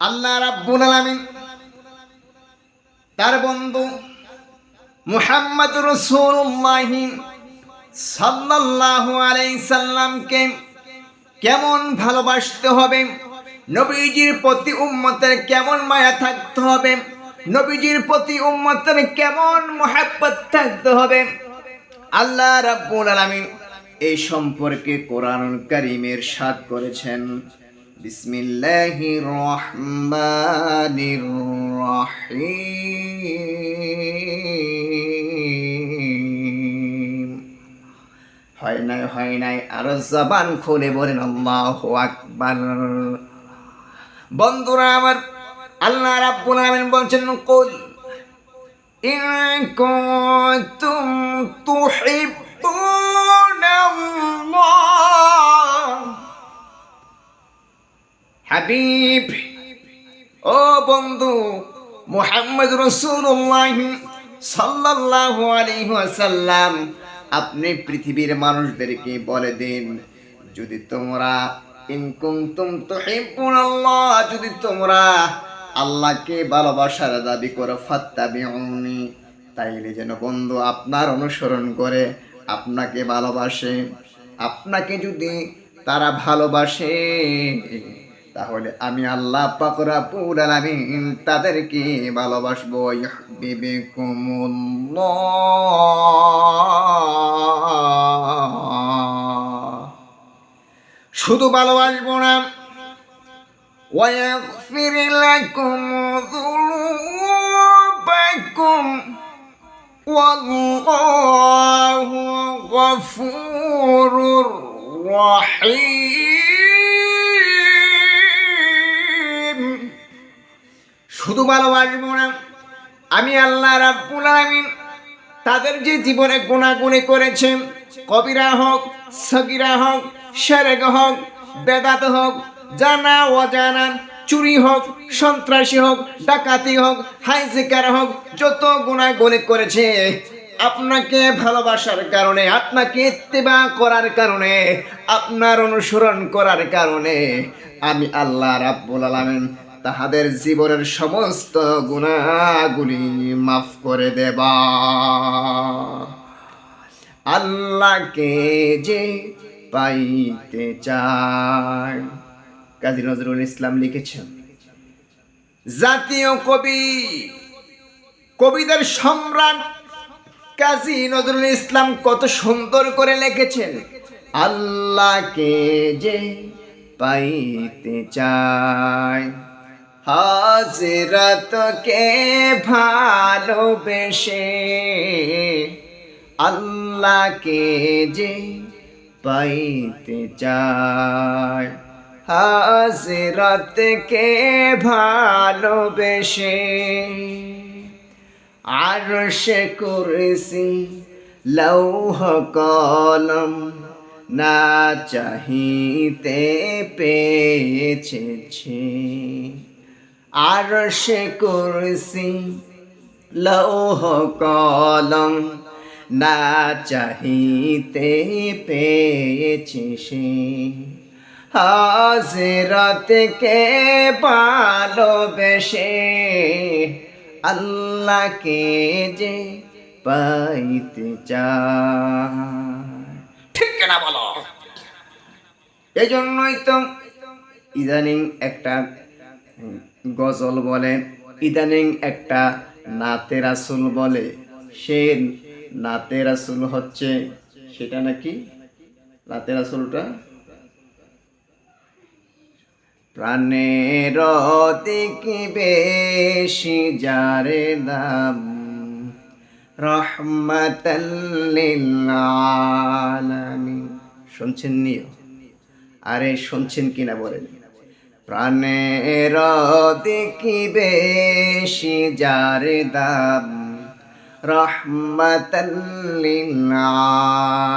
আল্লাহ রাব্বুল আলামিন তার বন্ধু মুহাম্মদ রসুল্লাহ সাল্লাল্লাহু আলাইহি সাল্লামকে কেমন ভালোবাসতে হবে? নবীজির প্রতি উম্মতের কেমন মায়া থাকতে হবে? নবীজির প্রতি উম্মতের কেমন মোহাব্বত থাকতে হবে? আল্লাহ রাব্বুল আলামিন এই সম্পর্কে কোরআনুল কারীমের সাদ করেছেন। বিসমিল্লাহির রহমানির রহিম হয় নাই হয় নাই, আরও জবান খুলে বলেন, আল্লাহু আকবার। বন্ধুরা আমার, আল্লাহ রাব্বুল আলামিন বলছেন, কুল ইন কুনতুম তুহিব্বুনা আল্লাহ হাবিব, ও বন্ধু মুহাম্মদ রসুল্লাহ সাল্লাল্লাহু আলাইহি ওয়াসাল্লাম, আপনি পৃথিবীর মানুষদেরকে বলে দিন, যদি তোমরা ইনকুম তুম তুহিব্বুন আল্লাহ, যদি তোমরা আল্লাহকে ভালোবাসার দাবি করো ফাত্তাবি ফাত্তাবিউনি, তাইলে যেন বন্ধু আপনার অনুসরণ করে, আপনাকে ভালোবাসে। আপনাকে যদি তারা ভালোবাসে তাহলে আমি আল্লাহ পাকরা পুরান আমি তাদেরকে ভালোবাসবো বিবেকুমুল্লাহ শুধু ভালোবাসবো না ويغفر لكم ذنوبكم والله غفور رحيم শুধু ভালোবাসবো না, আমি আল্লাহ রাব্বুল আলামিন তাদের যে জীবনে গুণাগুণি করেছে কবিরা হোক, সগিরা হোক, সেরেক হোক, বেদাত হোক, জানা অজানা, চুরি হোক, সন্ত্রাসী হোক, ডাকাতি হোক হাইজিকার হোক, যত গুণাগুণি করেছে, আপনাকে ভালোবাসার কারণে, আপনাকে ইত্তেবা করার কারণে, আপনার অনুসরণ করার কারণে, আমি আল্লাহ রাব্বুল আলামিন তাহাদের জীবনের সমস্ত গুণাগুলি মাফ করে দেবা। আল্লাহকে যে পাইতে চায়। কাজী নজরুল ইসলাম লিখেছেন, জাতীয় কবি, কবিদের সম্রাট কাজী নজরুল ইসলাম কত সুন্দর করে লিখেছেন, আল্লাহকে যে পাইতে চায়। হাজরতকে ভালোবেসে আল্লাহকে যে পাইতে চায়। হাজরতকে ভালোবেসে আর সে কুরসি, লৌহ কলম না চাহিতে পেয়েছে। আর সে কুরসি, লৌহ কলম, না চাহিতে পেয়েছি সে হাজরতকে ভালোবেসে আল্লাহকে যে পাইতে চায়। ঠিক না বলো? এই জন্যই তো ইদানিং একটা গজল বলে। ইদানিং একটা নাতে রাসুল বলে। সে নাতে রাসুল হচ্ছে সেটা নাকি? নাতে রাসুলটা? প্রাণের দিকে বেশি যারে দাম রহমাতাল্লিল শুনছেন নিও আরে শুনছেন কিনা বলেন। প্রাণের দিকে বেশি যারে দাম রহমাতাল্লিল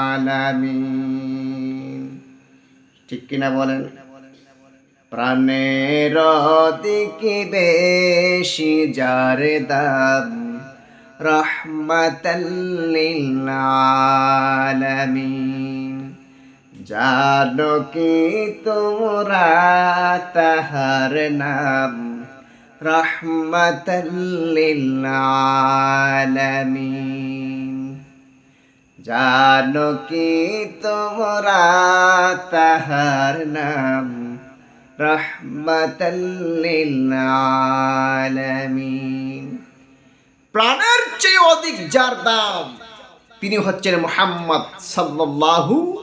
আলামিন ঠিক কিনা বলেন? প্রাণের দিকে বেশি যার দাম রহমতাল্লিল জানো কি তোমরা তাহার নাম? রহমতাল্লিল আলামিন জানো কি তোমরা তাহার নাম? রহমতাল্লিল আলামিন প্রাণের চেয়ে অধিক যার দাম? তিনি হচ্ছেন মোহাম্মদ সাল্লাল্লাহু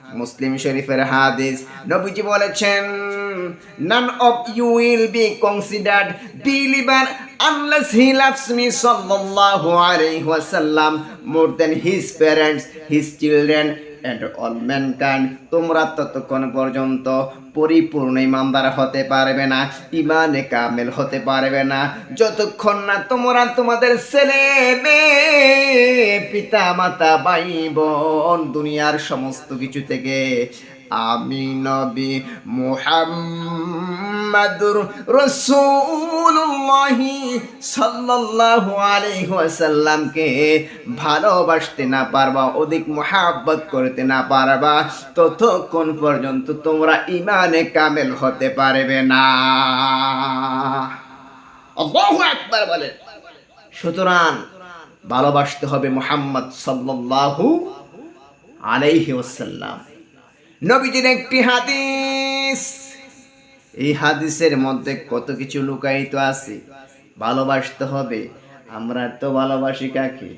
মুসলিম শরীফের হাদিস নবীজি বলেছেন none of you will be considered believer unless he loves me sallallahu alayhi wasallam more than his parents his children and all mankind, তোমরা ততক্ষণ পর্যন্ত পরিপূর্ণ ইমানদার হতে পারবে না, ইমানে কামেল হতে পারবে না। যতক্ষণ না তোমরা তোমাদের ছেলে পিতা মাতা ভাই বোন দুনিয়ার সমস্ত কিছু থেকে, আমি নবী মুহাম্মাদুর রসুল্লাহি সাল্লাল্লাহু আলাইহি ওয়াসাল্লামকে ভালোবাসতে না পারবা, অধিক মহাব্বত করতে না পারবা, ততক্ষণ পর্যন্ত তোমরা ইমানে কামেল হতে পারবে না। সুতরাং ভালোবাসতে হবে মোহাম্মদ সাল্লাল্লাহু আলাইহি নবীজির একটি হাদিস। এই হাদিসের মধ্যে কত কিছু লুকায়িত আছে? ভালোবাসতে হবে। আমরা তো ভালোবাসি কাকে?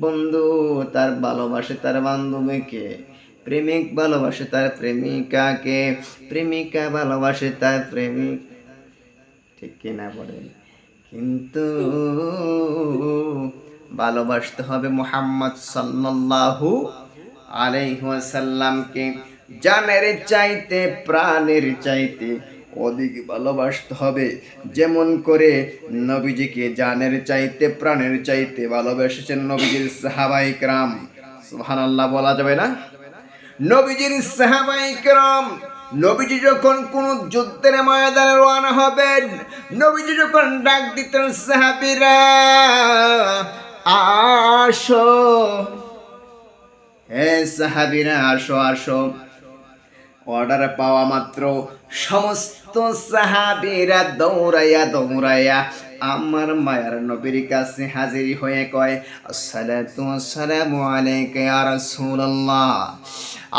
বন্ধু, তার ভালোবাসে তার বান্ধবীকে। প্রেমিক ভালোবাসে তার প্রেমিকাকে। প্রেমিকা ভালোবাসে তার প্রেমিক। ঠিক কিনা বলেন? কিন্তু ভালোবাসতে হবে মোহাম্মদ সাল্লাল্লাহু আলাইহাসাল্লামকে জানের চাইতে, প্রাণের চাইতে অধিক ভালোবাসতে হবে। যেমন করে নবীজিকে জানের চাইতে, প্রাণের চাইতে ভালোবেসেছেন নবীজির সাহাবাই ক্রাম। সুবহানাল্লাহ বলা যাবে না? নবীজির সাহাবাই ক্রাম, নবীজি যখন কোন যুদ্ধের ময়দানে রওনা হবেন, নবীজি যখন ডাক দিতেন, সাহাবীরা, আসো। হে সাহাবিরা, আসো আসো। অর্ডার পাওয়া মাত্র সমস্ত সাহাবিরা দৌড়াইয়া দৌড়াইয়া আমার মায়ার নবীর কাছে হাজির হয়ে কয়, আসসালাতু আসসালামু আলাইকা ইয়া রাসূলুল্লাহ।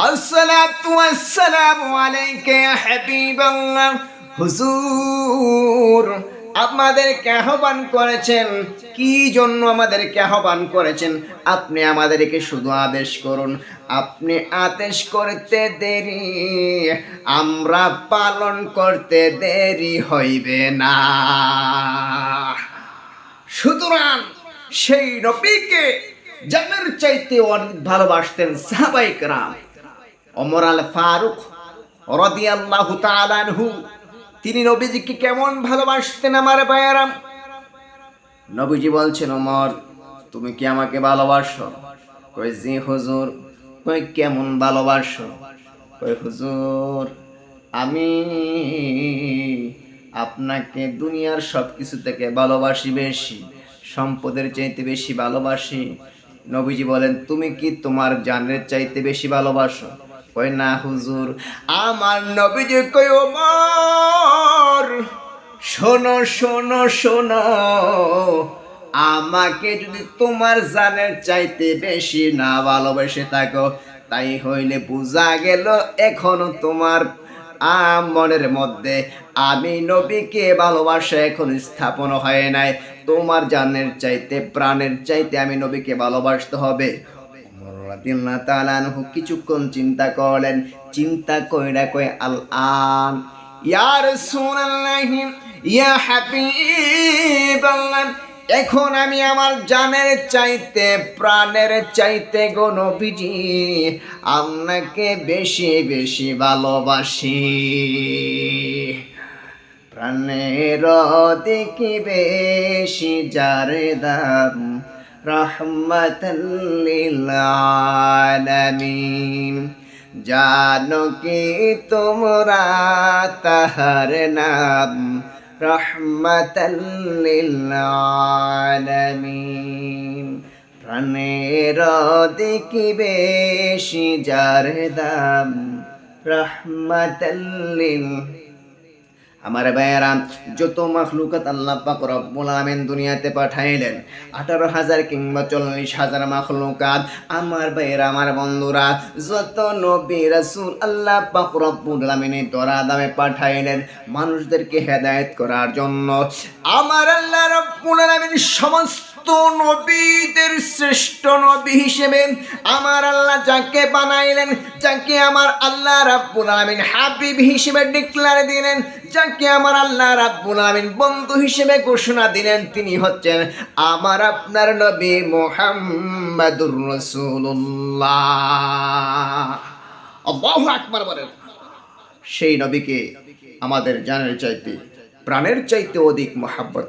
আসসালাতু আসসালামু আলাইকা ইয়া হাবিবাল্লাহ। হুজুর আমাদেরকে আহ্বান করেছেন, কি জন্য আমাদেরকে আহ্বান করেছেন? আপনি আমাদেরকে শুধু আদেশ করুন। আপনি আদেশ করতে দেরি, আমরা পালন করতে দেরি হইবে না। সুতরাং সেই নবীকে জানের চাইতে অনেক ভালোবাসতেন সাহাবাইকরাম অমর আল ফারুক রদিয়াল্লাহু তাআলা আনহু তিনি নবীজিকে কেমন ভালোবাসতেন আমার ভাইয়ারাম নবীজি বলছেন, ওমর, তুমি কি আমাকে ভালোবাসো? কই, জি হুজুর। কই, কেমন ভালোবাসো? কই, হুজুর, আমি আপনাকে দুনিয়ার সব কিছু থেকে ভালোবাসি বেশি, সম্পদের চাইতে বেশি ভালোবাসি। নবীজি বলেন, তুমি কি তোমার জানের চাইতে বেশি ভালোবাসো? কই না হুজুর? আমার নবীজি কই ওমর, শোনো শোনো শোনো, আমাকে যদি তোমার জানের চাইতে বেশি না ভালোবেসে থাকো, তাই হইলে বোঝা গেল এখনও তোমার মনের মধ্যে আমি নবীকে ভালোবাসা এখন স্থাপন হয় নাই। তোমার জানের চাইতে, প্রাণের চাইতে আমি নবীকে ভালোবাসতে হবে। রাদিয়াল্লাহু কিছুক্ষণ চিন্তা করলেন। চিন্তা কইরা কই আল আন ইয়া রাসূলুল্লাহ, ইয়া হাবিবাল্লাহ, এখন আমি আমার জানের চাইতে, প্রাণের চাইতে গো আপনাকে বেশি বেশি ভালোবাসি। প্রাণের দেখি বেশি যার দাম রহমতুল্লিল আলামিন জানো কি তোমরা তাহার নাম? রহমতুল্লিল আলামিন প্রাণের দেখি বেশি যার দাম? আমার ভাইয়েরা, যত মাখলুকাত আল্লাহ পাক রব্বুল আলামিন দুনিয়াতে পাঠাইলেন, আঠারো হাজার কিংবা চল্লিশ হাজার মাখলুকাত, আমার ভাইয়েরা, আমার বন্ধুরা, যত নবী রাসূল আল্লাহ পাক রব্বুল আলামিনের দরা দামে পাঠাইলেন, মানুষদেরকে হেদায়েত করার জন্য, আমার আল্লাহ রব্বুল আলামিন সমস্ত নবীদের শ্রেষ্ঠ নবী হিসেবে আমার আল্লাহ যাকে বানাইলেন, যাকে আমার আল্লাহ রাব্বুল আলামিন হাবিব হিসেবে ডিক্লার দিলেন, যাকে আমার আল্লাহ রাব্বুল আলামিন বন্ধু হিসেবে ঘোষণা দিলেন, তিনি হচ্ছেন আমার আপনার নবী মুহাম্মাদুর রাসূলুল্লাহ। আল্লাহু আকবার বলেন। সেই নবীকে আমাদের জানের চাইতে, প্রাণের চাইতে অধিক মহাব্বত।